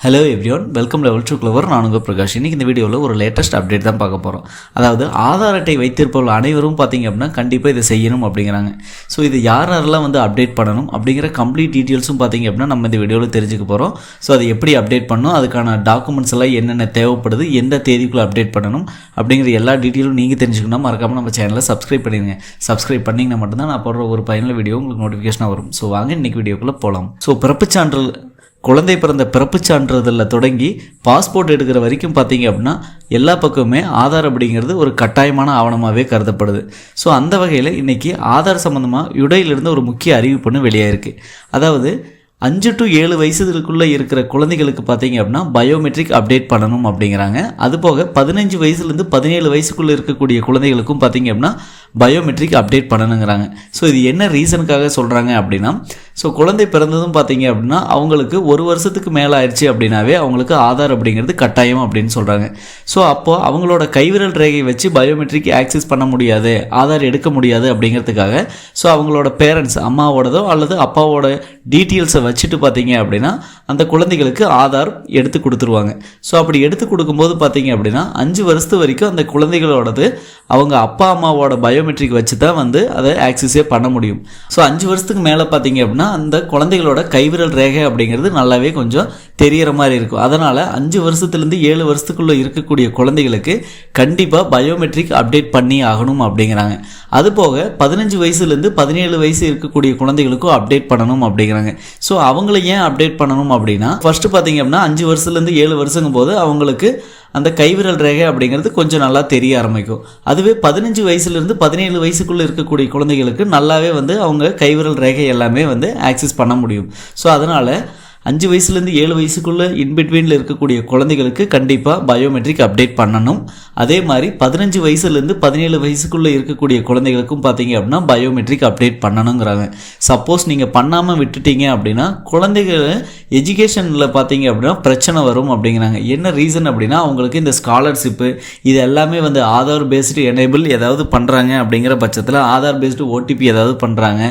Hello everyone welcome level to clever நான் உங்கள் பிரகாஷ். இன்றைக்கி இந்த வீடியோவில் ஒரு லேட்டஸ்ட் அப்டேட் தான் பார்க்க போகிறோம் அதாவது ஆதார் அட்டை வைத்திருப்பவர்கள் அனைவரும் பார்த்தீங்க அப்படின்னா கண்டிப்பாக இதை செய்யணும் அப்படிங்கிறாங்க. ஸோ இது யார் யாரெல்லாம் வந்து அப்டேட் பண்ணணும் அப்படிங்கிற கம்ப்ளீட் டீட்டெயில்ஸும் பார்த்தீங்க அப்படின்னா நம்ம இந்த வீடியோவில் தெரிஞ்சுக்க போகிறோம் ஸோ அதை எப்படி அப்டேட் பண்ணணும் அதுக்கான டாக்குமெண்ட்ஸ் எல்லாம் என்னென்ன தேவைப்படுது எந்த தேதிக்குள்ளே அப்டேட் பண்ணணும் அப்படிங்கிற எல்லா டீட்டெயிலும் நீங்கள் தெரிஞ்சுக்கணும். மறக்காமல் நம்ம சேனலை சப்ஸ்கிரைப் பண்ணிடுங்க. சப்ஸ்கிரைப் பண்ணிங்கன்னா மட்டும்தான் நான் போடுற ஒரு பயனுள்ள வீடியோ உங்களுக்கு நோட்டிஃபிகேஷனாக வரும். ஸோ வாங்க இன்றைக்கி வீடியோக்குள்ளே போகலாம் ஸோ பிறப்பு சான்றிதழ் குழந்தை பிறந்த பிறப்புச் சான்றிதழில் தொடங்கி பாஸ்போர்ட் எடுக்கிற வரைக்கும் பார்த்தீங்க அப்படின்னா எல்லா பக்கமுமே ஆதார் அப்படிங்கிறது ஒரு கட்டாயமான ஆவணமாகவே கருதப்படுது. ஸோ அந்த வகையில் இன்றைக்கி ஆதார் சம்மந்தமாக யுடையிலிருந்து ஒரு முக்கிய அறிவிப்புன்னு வெளியாயிருக்கு. அதாவது அஞ்சு டு ஏழு வயசுக்குள்ளே இருக்கிற குழந்தைகளுக்கு பார்த்தீங்க அப்படின்னா பயோமெட்ரிக் அப்டேட் பண்ணணும் அப்படிங்கிறாங்க. அது போக பதினஞ்சு வயசுலேருந்து பதினேழு வயசுக்குள்ளே இருக்கக்கூடிய குழந்தைகளுக்கும் பார்த்தீங்க அப்படின்னா பயோமெட்ரிக் அப்டேட் பண்ணணுங்கிறாங்க. ஸோ இது என்ன ரீசனுக்காக சொல்கிறாங்க அப்படின்னா ஸோ குழந்தை பிறந்ததும் பார்த்தீங்க அப்படின்னா அவங்களுக்கு ஒரு வருஷத்துக்கு மேலே ஆயிடுச்சு அப்படின்னாவே அவங்களுக்கு ஆதார் அப்படிங்கிறது கட்டாயம் அப்படின்னு சொல்கிறாங்க ஸோ அப்போ அவங்களோட கைவிரல் ரேகை வச்சு பயோமெட்ரிக் ஆக்சஸ் பண்ண முடியாது ஆதார் எடுக்க முடியாது அப்படிங்கிறதுக்காக ஸோ அவங்களோட பேரண்ட்ஸ் அம்மாவோடதோ அல்லது அப்பாவோட டீட்டெயில்ஸை வச்சுட்டு பார்த்தீங்க அப்படின்னா அந்த குழந்தைகளுக்கு ஆதார் எடுத்து கொடுத்துருவாங்க. ஸோ அப்படி எடுத்து கொடுக்கும்போது பார்த்தீங்க அப்படின்னா அஞ்சு வருஷத்து வரைக்கும் அந்த குழந்தைகளோடது அவங்க அப்பா அம்மாவோட பயோமெட்ரிக் வச்சு தான் வந்து அதை ஆக்சஸே பண்ண முடியும். ஸோ அஞ்சு வருஷத்துக்கு மேலே பார்த்தீங்க அப்படின்னா அந்த குழந்தைகளோட கைவிரல் ரேகை அப்படிங்கிறது நல்லாவே கொஞ்சம் தெரிகிற மாதிரி இருக்கும். அதனால் அஞ்சு வருஷத்துலேருந்து ஏழு வருஷத்துக்குள்ளே இருக்கக்கூடிய குழந்தைகளுக்கு கண்டிப்பாக பயோமெட்ரிக் அப்டேட் பண்ணி ஆகணும் அப்படிங்கிறாங்க. அதுபோக பதினஞ்சு வயசுலேருந்து பதினேழு வயசு இருக்கக்கூடிய குழந்தைகளுக்கும் அப்டேட் பண்ணணும் அப்படிங்கிறாங்க. ஸோ அவங்கள ஏன் அப்டேட் பண்ணணும் அப்படின்னா ஃபஸ்ட்டு பார்த்தீங்க அப்படின்னா அஞ்சு வருஷத்துலேருந்து ஏழு வருஷங்கும் போது அவங்களுக்கு அந்த கைவிரல் ரேகை அப்படிங்கிறது கொஞ்சம் நல்லா தெரிய ஆரம்பிக்கும். அதுவே பதினஞ்சு வயசுலேருந்து பதினேழு வயசுக்குள்ளே இருக்கக்கூடிய குழந்தைகளுக்கு நல்லாவே வந்து அவங்க கைவிரல் ரேகை எல்லாமே வந்து ஆக்சஸ் பண்ண முடியும். ஸோ அதனால் அஞ்சு வயசுலேருந்து ஏழு வயசுக்குள்ளே இன்பிட்வீனில் இருக்கக்கூடிய குழந்தைகளுக்கு கண்டிப்பாக பயோமெட்ரிக் அப்டேட் பண்ணணும். அதே மாதிரி பதினஞ்சு வயசுலேருந்து பதினேழு வயசுக்குள்ளே இருக்கக்கூடிய குழந்தைகளுக்கும் பார்த்தீங்க அப்படின்னா பயோமெட்ரிக் அப்டேட் பண்ணணுங்கிறாங்க. சப்போஸ் நீங்கள் பண்ணாமல் விட்டுட்டீங்க அப்படின்னா குழந்தைகள் எஜுகேஷனில் பார்த்தீங்க அப்படின்னா பிரச்சனை வரும் அப்படிங்கிறாங்க. என்ன ரீசன் அப்படின்னா அவங்களுக்கு இந்த ஸ்காலர்ஷிப்பு இது எல்லாமே வந்து ஆதார் பேஸ்டு எனேபிள் ஏதாவது பண்ணுறாங்க அப்படிங்கிற பட்சத்தில் ஆதார் பேஸ்டு ஓடிபி ஏதாவது பண்ணுறாங்க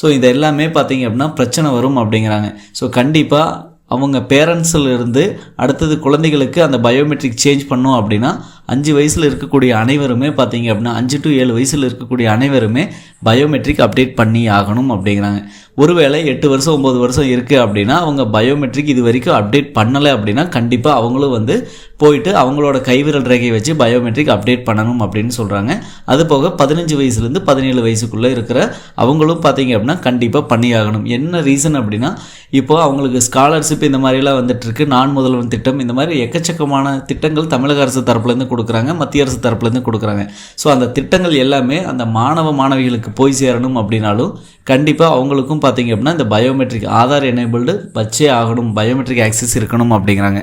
ஸோ இது எல்லாமே பார்த்தீங்க அப்படின்னா பிரச்சனை வரும் அப்படிங்கிறாங்க. ஸோ கண்டிப்பாக அவங்க பேரண்ட்ஸிலிருந்து அடுத்தது குழந்தைகளுக்கு அந்த பயோமெட்ரிக் சேஞ்ச் பண்ணோம் அப்படின்னா அஞ்சு வயசில் இருக்கக்கூடிய அனைவருமே பார்த்தீங்க அப்படின்னா அஞ்சு டு ஏழு வயசில் இருக்கக்கூடிய அனைவருமே பயோமெட்ரிக் அப்டேட் பண்ணி ஆகணும் அப்படிங்கிறாங்க. ஒருவேளை எட்டு வருஷம் ஒம்பது வருஷம் இருக்குது அப்படின்னா அவங்க பயோமெட்ரிக் இது வரைக்கும் அப்டேட் பண்ணலை அப்படின்னா கண்டிப்பாக அவங்களும் வந்து போயிட்டு அவங்களோட கைவிரல் ரேகையை வச்சு பயோமெட்ரிக் அப்டேட் பண்ணணும் அப்படின்னு சொல்கிறாங்க அது போக பதினஞ்சு வயசுலேருந்து பதினேழு வயசுக்குள்ளே இருக்கிற அவங்களும் பார்த்தீங்க அப்படின்னா கண்டிப்பாக பண்ணியாகணும். என்ன ரீசன் அப்படின்னா இப்போது அவங்களுக்கு ஸ்காலர்ஷிப் இந்த மாதிரிலாம் வந்துட்டுருக்கு. நான் முதல்வன் திட்டம். இந்த மாதிரி எக்கச்சக்கமான திட்டங்கள் தமிழக அரசு தரப்புலேருந்து கொடுக்குறாங்க மத்திய அரசு தரப்புலேருந்து கொடுக்குறாங்க. ஸோ அந்த திட்டங்கள் எல்லாமே அந்த மாணவ மாணவிகளுக்கு போய் சேரணும் அப்படின்னாலும் கண்டிப்பாக அவங்களுக்கும் பார்த்தீங்க அப்படின்னா இந்த பயோமெட்ரிக் ஆதார் எனேபிள்டு வச்சே ஆகணும் பயோமெட்ரிக் ஆக்சஸ் இருக்கணும் அப்படிங்கிறாங்க.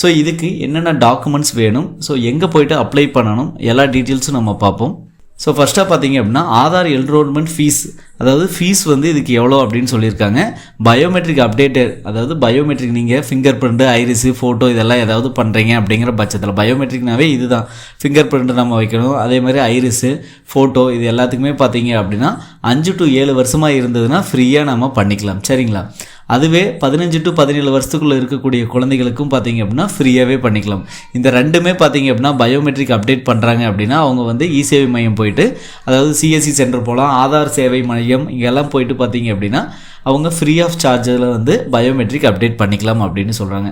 ஸோ இதுக்கு என்னென்ன டாக்குமெண்ட்ஸ் வேணும்? ஸோ எங்கே போயிட்டு அப்ளை பண்ணணும்? எல்லா டீட்டெயில்ஸும் நம்ம பார்ப்போம். ஸோ ஃபஸ்ட்டாக பார்த்தீங்க அப்படின்னா ஆதார் என்ரோல்மெண்ட் ஃபீஸ் அதாவது ஃபீஸ் வந்து இதுக்கு எவ்வளோ அப்படின்னு சொல்லியிருக்காங்க. பயோமெட்ரிக் அப்டேட்டட் அதாவது பயோமெட்ரிக் நீங்கள் ஃபிங்கர் பிரிண்ட்டு ஐரிஸு ஃபோட்டோ இதெல்லாம் ஏதாவது பண்ணுறீங்க அப்படிங்கிற பட்சத்தில் பயோமெட்ரிக்னாவே இதுதான். ஃபிங்கர் பிரிண்ட் நம்ம வைக்கணும். அதே மாதிரி ஐரிஸு ஃபோட்டோ இது எல்லாத்துக்குமே பார்த்தீங்க அப்படின்னா அஞ்சு டு ஏழு வருஷமாக இருந்ததுன்னா ஃப்ரீயாக நம்ம பண்ணிக்கலாம். சரிங்களா? அதுவே பதினஞ்சு டு பதினேழு வருஷத்துக்குள்ளே இருக்கக்கூடிய குழந்தைகளுக்கும் பார்த்தீங்க அப்படின்னா ஃப்ரீயாகவே பண்ணிக்கலாம். இந்த ரெண்டுமே பார்த்தீங்க அப்படின்னா பயோமெட்ரிக் அப்டேட் பண்ணுறாங்க அப்படின்னா அவங்க வந்து இ சேவை மையம் போயிட்டு அதாவது சிஎஸ்சி சென்டர் போகலாம் ஆதார் சேவை மையம் இங்கெல்லாம் போயிட்டு பார்த்தீங்க அப்படின்னா அவங்க ஃப்ரீ ஆஃப் சார்ஜில் வந்து பயோமெட்ரிக் அப்டேட் பண்ணிக்கலாம் அப்படின்னு சொல்கிறாங்க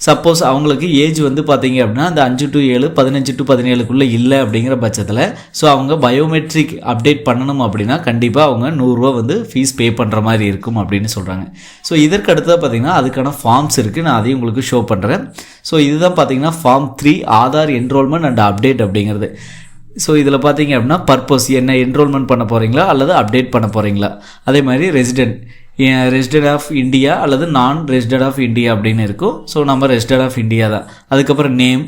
சப்போஸ் அவங்களுக்கு ஏஜ் வந்து பார்த்தீங்க அப்படின்னா அந்த அஞ்சு டு ஏழு பதினஞ்சு டு பதினேழுக்குள்ளே இல்லை அப்படிங்கிற பட்சத்தில் ஸோ அவங்க பயோமெட்ரிக் அப்டேட் பண்ணணும் அப்படின்னா கண்டிப்பாக அவங்க நூறுரூவா வந்து ஃபீஸ் பே பண்ணுற மாதிரி இருக்கும் அப்படின்னு சொல்கிறாங்க ஸோ இதற்கு அடுத்ததாக பார்த்தீங்கன்னா அதுக்கான ஃபார்ம்ஸ் இருக்குது நான் அதையும் உங்களுக்கு ஷோ பண்ணுறேன் ஸோ இதுதான் பார்த்தீங்கன்னா form three Aadhaar enrolment and update அப்படிங்கிறது. ஸோ இதில் பார்த்தீங்க அப்படின்னா பர்பஸ் என்ன என்ரோல்மெண்ட் பண்ண போகிறீங்களா அல்லது அப்டேட் பண்ண போகிறீங்களா அதே மாதிரி ரெசிடென்ட் ரெசிடென்ட் ஆஃப் இந்தியா அல்லது நான் ரெஸ்டட் ஆஃப் இந்தியா அப்படின்னு இருக்கும். ஸோ நம்ம ரெஸ்டட் ஆஃப் இந்தியா தான். அதுக்கப்புறம் நேம்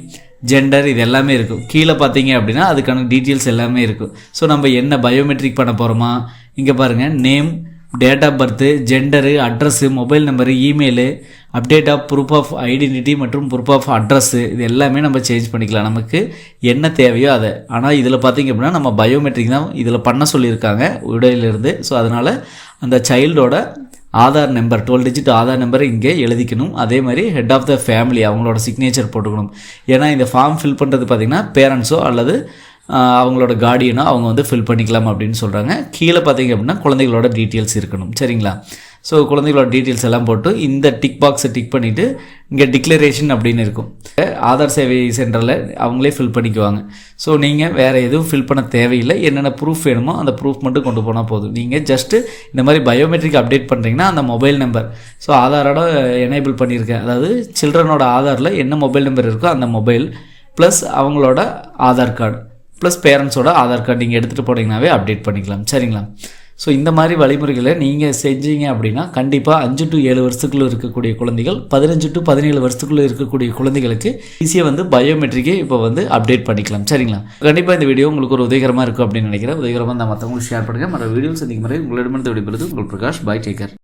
ஜெண்டர் இது எல்லாமே இருக்கும். கீழே பார்த்தீங்க அப்படின்னா அதுக்கான டீட்டெயில்ஸ் எல்லாமே இருக்கும். ஸோ நம்ம என்ன பயோமெட்ரிக் பண்ண போகிறோமா இங்கே பாருங்கள் name date of birth gender address mobile number email update of proof of identity மற்றும் ப்ரூஃப் ஆஃப் அட்ரஸ்ஸு இது எல்லாமே நம்ம சேஞ்ச் பண்ணிக்கலாம். நமக்கு என்ன தேவையோ அதை. ஆனால் இதில் பார்த்திங்க அப்படின்னா நம்ம பயோமெட்ரிக் தான் இதில் பண்ண சொல்லியிருக்காங்க. உடையிலிருந்து. ஸோ அதனால் அந்த சைல்டோட Aadhaar number twelve digit Aadhaar நம்பரை இங்கே எழுதிக்கணும். அதே மாதிரி ஹெட் ஆஃப் த ஃபேமிலி அவங்களோட சிக்னேச்சர் போட்டுக்கணும். ஏன்னா இந்த ஃபார்ம் ஃபில் பண்ணுறது பார்த்திங்கன்னா பேரண்ட்ஸோ அல்லது அவங்களோட கார்டியனோ அவங்க வந்து ஃபில் பண்ணிக்கலாம் அப்படின்னு சொல்கிறாங்க கீழே பார்த்தீங்க அப்படின்னா குழந்தைகளோட டீட்டெயில்ஸ் இருக்கணும். சரிங்களா? ஸோ குழந்தைகளோட டீட்டெயில்ஸ் எல்லாம் போட்டு இந்த டிக் பாக்ஸை டிக் பண்ணிவிட்டு இங்கே டிக்ளரேஷன் அப்படின்னு இருக்கும். ஆதார் சேவை சென்டரில் அவங்களே ஃபில் பண்ணிக்குவாங்க. ஸோ நீங்கள் வேறு எதுவும் ஃபில் பண்ண தேவையில்லை. என்னென்ன ப்ரூஃப் வேணுமோ அந்த ப்ரூஃப் மட்டும் கொண்டு போனால் போதும். நீங்கள் ஜஸ்ட்டு இந்த மாதிரி பயோமெட்ரிக் அப்டேட் பண்ணுறீங்கன்னா அந்த மொபைல் நம்பர் ஸோ ஆதாரோட எனேபிள் பண்ணியிருக்கேன் அதாவது சில்ட்ரனோட ஆதாரில் என்ன மொபைல் நம்பர் இருக்கோ அந்த மொபைல் ப்ளஸ் அவங்களோட ஆதார் கார்டு ப்ளஸ் பேரண்ட்ஸோட ஆதார் கார்டு நீங்கள் எடுத்துகிட்டு போனீங்கன்னாவே அப்டேட் பண்ணிக்கலாம். சரிங்களா? ஸோ இந்த மாதிரி வழிமுறைகளை நீங்கள் செஞ்சீங்க அப்படின்னா கண்டிப்பாக அஞ்சு டு ஏழு வருஷத்துக்குள்ளே இருக்கக்கூடிய குழந்தைகள் பதினஞ்சு டு பதினேழு வருஷத்துக்குள்ளே இருக்கக்கூடிய குழந்தைகளுக்கு ஈஸியாக வந்து பயோமெட்ரிக்கே இப்போ வந்து அப்டேட் பண்ணிக்கலாம். சரிங்களா? கண்டிப்பாக இந்த வீடியோ உங்களுக்கு ஒரு உதயகரமாக இருக்கும் அப்படின்னு நினைக்கிறேன். உதயகரமாக நான் மற்றவங்களுக்கு ஷேர் பண்ணுங்கள் மற்ற வீடியோ சந்திக்கும் முறை உங்களிடமிருந்து விடுபடுறது உங்கள் பிரகாஷ். பாய் டேக்கர்